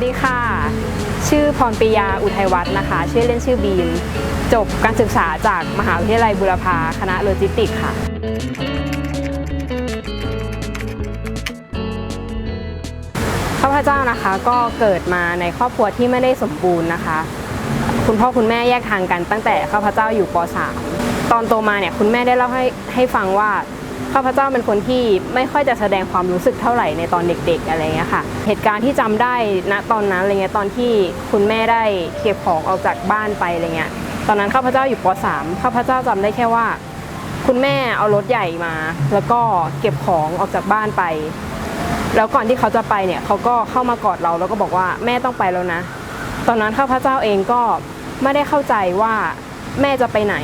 วัสดีค่ะ ชื่อพรปรียาอุทัยวัฒน์นะคะ ชื่อเล่นชื่อบีม จบการศึกษาจากมหาวิทยาลัยบุรพาคณะโลจิสติกส์ค่ะ ข้าพเจ้านะคะก็เกิดมาในครอบครัวที่ไม่ได้สมบูรณ์นะคะ คุณพ่อคุณแม่แยกทางกันตั้งแต่ข้าพเจ้าอยู่ป .3 ตอนโตมาเนี่ยคุณแม่ได้เล่าให้ให้ฟังว่า ข้าพเจ้าเป็นคนที่ไม่ค่อยจะแสดงความรู้สึกเท่าไหร่ในตอนเด็ก ๆ อะไรเงี้ยค่ะ เหตุการณ์ที่จำได้ณตอนนั้นอะไรเงี้ยตอนที่คุณแม่ได้เก็บของออกจากบ้านไปอะไรเงี้ย ตอนนั้นข้าพเจ้าอยู่ป .3 ข้าพเจ้าจำได้แค่ว่า คุณแม่เอารถใหญ่มา แล้วก็เก็บของออกจากบ้านไป แล้วก่อนที่เขาจะไปเนี่ยเขาก็เข้ามากอดเราแล้วก็บอกว่าแม่ต้องไปแล้วนะ ตอนนั้นข้าพเจ้าเองก็ไม่ได้เข้าใจว่า แม่จะไปไหน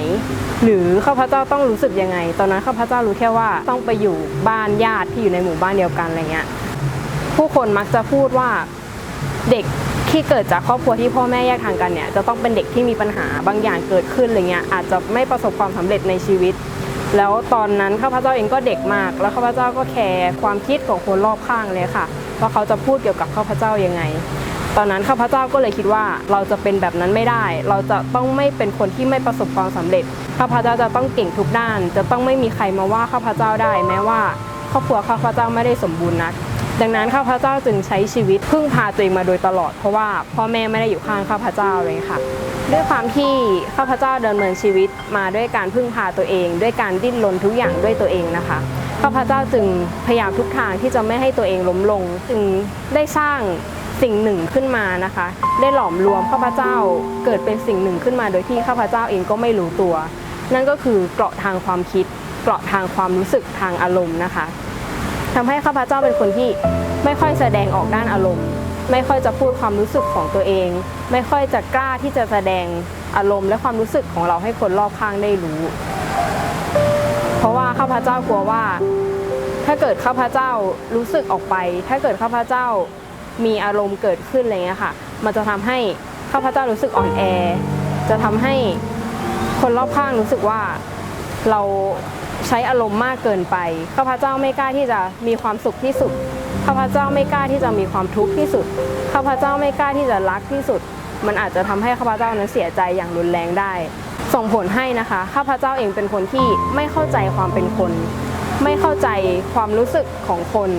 หรือข้าพเจ้าต้องรู้สึกยังไง ตอนนั้นข้าพเจ้ารู้แค่ว่าต้องไปอยู่บ้านญาติที่อยู่ในหมู่บ้านเดียวกันอะไรเงี้ยผู้คนมักจะพูดว่าเด็กที่เกิดจากครอบครัวที่พ่อแม่แยกทางกันเนี่ยจะต้องเป็นเด็กที่มีปัญหาบางอย่างเกิดขึ้นอะไรเงี้ยอาจจะไม่ประสบความสำเร็จในชีวิต แล้วตอนนั้นข้าพเจ้าเองก็เด็กมาก แล้วข้าพเจ้าก็แคร์ความคิดของคนรอบข้างเลยค่ะว่าเขาจะพูดเกี่ยวกับข้าพเจ้ายังไง ตอนนั้นข้าพเจ้าก็เลยคิดว่าเราจะเป็นแบบนั้นไม่ได้ เราจะต้องไม่เป็นคนที่ไม่ประสบความสำเร็จข้าพเจ้าจะต้องเก่งทุกด้าน จะต้องไม่มีใครมาว่าข้าพเจ้าได้ แม้ว่าครอบครัวข้าพเจ้าไม่ได้สมบูรณ์นักดังนั้นข้าพเจ้าจึงใช้ชีวิตพึ่งพาตัวเองมาโดยตลอด เพราะว่าพ่อแม่ไม่ได้อยู่ข้างข้าพเจ้าเลยค่ะ ด้วยความที่ข้าพเจ้าดำเนินชีวิตมาด้วยการพึ่งพาตัวเอง ด้วยการดิ้นรนทุกอย่างด้วยตัวเองนะคะข้าพเจ้าจึงพยายามทุกทางที่จะไม่ให้ตัวเองล้มลง จึงได้สร้าง สิ่งหนึ่งขึ้นมานะคะ ได้หลอมรวมข้าพเจ้าเกิดเป็นสิ่งหนึ่งขึ้นมา โดยที่ข้าพเจ้าเองก็ไม่รู้ตัว นั่นก็คือเกราะทางความคิด เกราะทางความรู้สึกทางอารมณ์นะคะทำให้ข้าพเจ้าเป็นคนที่ไม่ค่อยแสดงออกด้านอารมณ์ ไม่ค่อยจะพูดความรู้สึกของตัวเอง ไม่ค่อยจะกล้าที่จะแสดงอารมณ์และความรู้สึกของเราให้คนรอบข้างได้รู้ เพราะว่าข้าพเจ้ากลัวว่า ถ้าเกิดข้าพเจ้ารู้สึกออกไป ถ้าเกิดข้าพเจ้า มีอารมณ์เกิดขึ้นอะไรเงี้ยค่ะ มันจะทำให้ข้าพเจ้ารู้สึกอ่อนแอ จะทำให้คนรอบข้างรู้สึกว่าเราใช้อารมณ์มากเกินไป ข้าพเจ้าไม่กล้าที่จะมีความสุขที่สุด ข้าพเจ้าไม่กล้าที่จะมีความทุกข์ที่สุด ข้าพเจ้าไม่กล้าที่จะรักที่สุด มันอาจจะทำให้ข้าพเจ้านั้นเสียใจอย่างรุนแรงได้ ส่งผลให้นะคะ ข้าพเจ้าเองเป็นคนที่ไม่เข้าใจความเป็นคน ไม่เข้าใจความรู้สึกของคน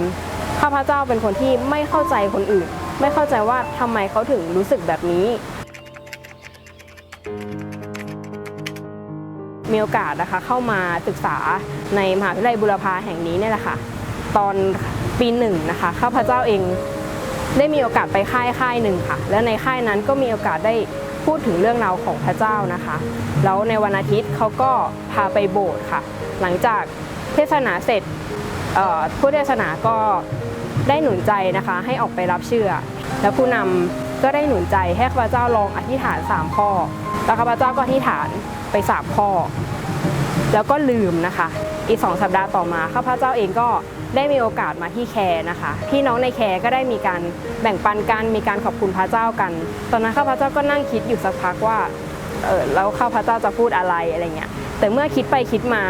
ข้าพเจ้าเป็นคนที่ไม่เข้าใจคนอื่น ไม่เข้าใจว่าทำไมเขาถึงรู้สึกแบบนี้ มีโอกาสนะคะเข้ามาศึกษาในมหาวิทยาลัยบุรพาแห่งนี้เนี่ยแหละค่ะ ตอนปีหนึ่งนะคะข้าพเจ้าเองได้มีโอกาสไปค่ายค่ายหนึ่งค่ะ และในค่ายนั้นก็มีโอกาสได้พูดถึงเรื่องราวของพระเจ้านะคะ แล้วในวันอาทิตย์เขาก็พาไปโบสถ์ค่ะ หลังจากเทศนาเสร็จผู้เทศนาก็ ได้หนุนใจนะคะให้ออกไปรับเชื่อ แล้วผู้นำก็ได้หนุนใจให้ข้าพเจ้าลองอธิษฐาน 3 ข้อ แล้วข้าพเจ้าก็อธิษฐานไปสามข้อ แล้วก็ลืมนะคะ อีกสองสัปดาห์ต่อมาข้าพเจ้าเองก็ได้มีโอกาสมาที่แคร์นะคะพี่น้องในแคร์ก็ได้มีการแบ่งปันกันมีการขอบคุณพระเจ้ากัน ตอนนั้นข้าพเจ้าก็นั่งคิดอยู่สักพักว่าเออแล้วข้าพเจ้าจะพูดอะไรอะไรเงี้ยแต่เมื่อคิดไปคิดมา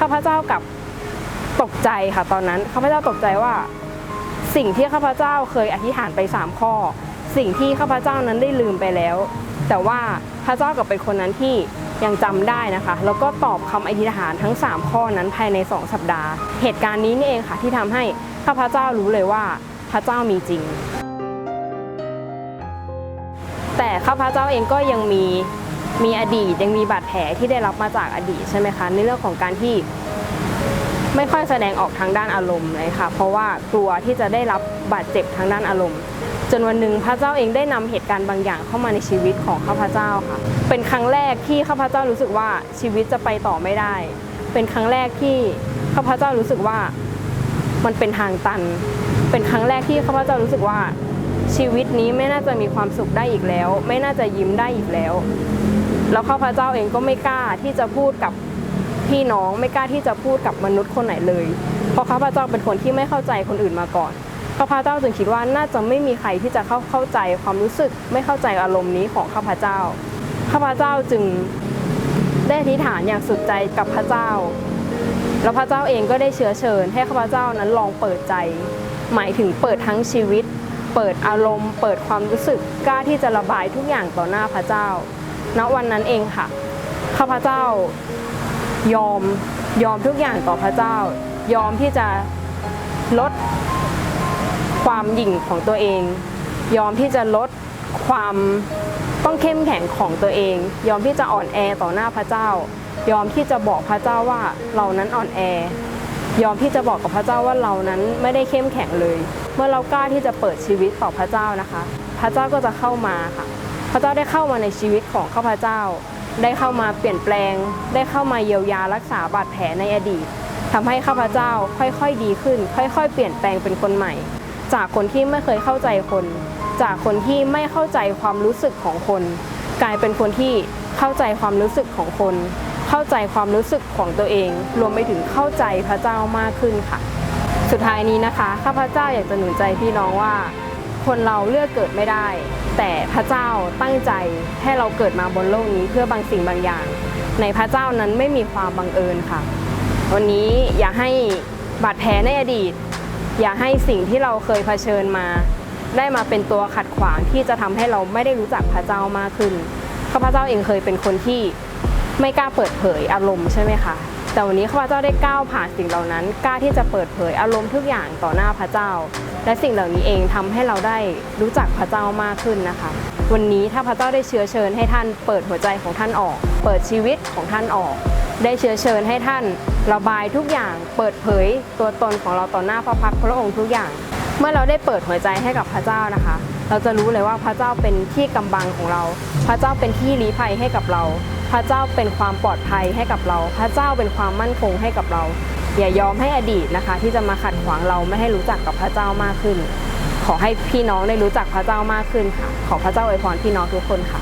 ข้าพเจ้ากับตกใจค่ะตอนนั้นข้าพเจ้าตกใจว่า สิ่งที่ข้าพเจ้าเคยอธิษฐานไป3ข้อ สิ่งที่ข้าพเจ้านั้นได้ลืมไปแล้ว แต่ว่าพระเจ้ากับเป็นคนนั้นที่ยังจำได้นะคะ แล้วก็ตอบคำอธิษฐานทั้ง 3 ข้อนั้นภายใน 2 สัปดาห์ เหตุการณ์นี้นี่เองค่ะที่ทำให้ข้าพเจ้ารู้เลยว่าพระเจ้ามีจริง แต่ข้าพเจ้าเองก็ยังมีมีอดีตยังมีบาดแผลที่ได้รับมาจากอดีตใช่ไหมคะในเรื่องของการที่ ไม่ค่อยแสดงออกทางด้านอารมณ์เลยค่ะ เพราะว่ากลัวที่จะได้รับบาดเจ็บทางด้านอารมณ์ จนวันหนึ่งพระเจ้าเองได้นำเหตุการณ์บางอย่างเข้ามาในชีวิตของข้าพเจ้าค่ะ เป็นครั้งแรกที่ข้าพเจ้ารู้สึกว่าชีวิตจะไปต่อไม่ได้ เป็นครั้งแรกที่ข้าพเจ้ารู้สึกว่ามันเป็นทางตัน เป็นครั้งแรกที่ข้าพเจ้ารู้สึกว่าชีวิตนี้ไม่น่าจะมีความสุขได้อีกแล้ว ไม่น่าจะยิ้มได้อีกแล้ว แล้วข้าพเจ้าเองก็ไม่กล้าที่จะพูดกับ พี่น้องไม่กล้าที่จะพูดกับมนุษย์คนไหนเลย เพราะข้าพเจ้าเป็นคนที่ไม่เข้าใจคนอื่นมาก่อนข้าพเจ้าจึงคิดว่าน่าจะไม่มีใครที่จะเข้าเข้าใจความรู้สึกไม่เข้าใจอารมณ์นี้ของข้าพเจ้าข้าพเจ้าจึงได้อธิษฐานอย่างสุดใจกับพระเจ้า แล้วพระเจ้าเองก็ได้เชื้อเชิญ ให้ข้าพเจ้านั้นลองเปิดใจ หมายถึงเปิดทั้งชีวิต เปิดอารมณ์ เปิดความรู้สึกกล้าที่จะระบายทุกอย่างต่อหน้าพระเจ้า ณวันนั้นเองค่ะข้าพเจ้า ยอมยอมทุกอย่างต่อพระเจ้า ยอมที่จะลดความหยิ่งของตัวเอง ยอมที่จะลดความต้องเข้มแข็งของตัวเอง ยอมที่จะอ่อนแอต่อหน้าพระเจ้า ยอมที่จะบอกพระเจ้าว่าเรานั้นอ่อนแอ ยอมที่จะบอกกับพระเจ้าว่าเรานั้นไม่ได้เข้มแข็งเลย เมื่อเรากล้าที่จะเปิดชีวิตต่อพระเจ้านะคะ พระเจ้าก็จะเข้ามาค่ะ พระเจ้าได้เข้ามาในชีวิตของข้าพเจ้า ได้เข้ามาเปลี่ยนแปลง ได้เข้ามาเยียวยารักษาบาดแผลในอดีตทำให้ข้าพเจ้าค่อยๆดีขึ้น ค่อยๆ เปลี่ยนแปลงเป็นคนใหม่ จากคนที่ไม่เคยเข้าใจคน จากคนที่ไม่เข้าใจความรู้สึกของคน กลายเป็นคนที่เข้าใจความรู้สึกของคน เข้าใจความรู้สึกของตัวเอง รวมไปถึงเข้าใจพระเจ้ามากขึ้นค่ะ สุดท้ายนี้นะคะ ข้าพเจ้าอยากจะหนุนใจพี่น้องว่า คนเราเลือกเกิดไม่ได้ แต่พระเจ้าตั้งใจให้เราเกิดมาบนโลกนี้เพื่อบางสิ่งบางอย่าง ในพระเจ้านั้นไม่มีความบังเอิญค่ะ วันนี้อย่าให้บาดแผลในอดีต อย่าให้สิ่งที่เราเคยเผชิญมา ได้มาเป็นตัวขัดขวางที่จะทำให้เราไม่ได้รู้จักพระเจ้ามากขึ้นข้าพเจ้าเองเคยเป็นคนที่ไม่กล้าเปิดเผยอารมณ์ใช่ไหมคะ แต่วันนี้ข้าพเจ้าได้ก้าวผ่านสิ่งเหล่านั้นกล้าที่จะเปิดเผยอารมณ์ทุกอย่างต่อหน้าพระเจ้า และสิ่งเหล่านี้เองทำให้เราได้รู้จักพระเจ้ามากขึ้นนะคะ วันนี้ถ้าพระเจ้าได้เชื้อเชิญให้ท่านเปิดหัวใจของท่านออก เปิดชีวิตของท่านออก ได้เชื้อเชิญให้ท่าน ระบายทุกอย่าง เปิดเผยตัวตนของเราต่อหน้าพระพักตร์พระองค์ทุกอย่าง เมื่อเราได้เปิดหัวใจให้กับพระเจ้านะคะ เราจะรู้เลยว่าพระเจ้าเป็นที่กำบังของเรา พระเจ้าเป็นที่ลี้ภัยให้กับเรา พระเจ้าเป็นความปลอดภัยให้กับเรา พระเจ้าเป็นความมั่นคงให้กับเรา อย่ายอมให้อดีตนะคะ ที่จะมาขัดขวางเราไม่ให้รู้จักกับพระเจ้ามากขึ้น ขอให้พี่น้องได้รู้จักพระเจ้ามากขึ้นค่ะ ขอพระเจ้าอวยพรพี่น้องทุกคนค่ะ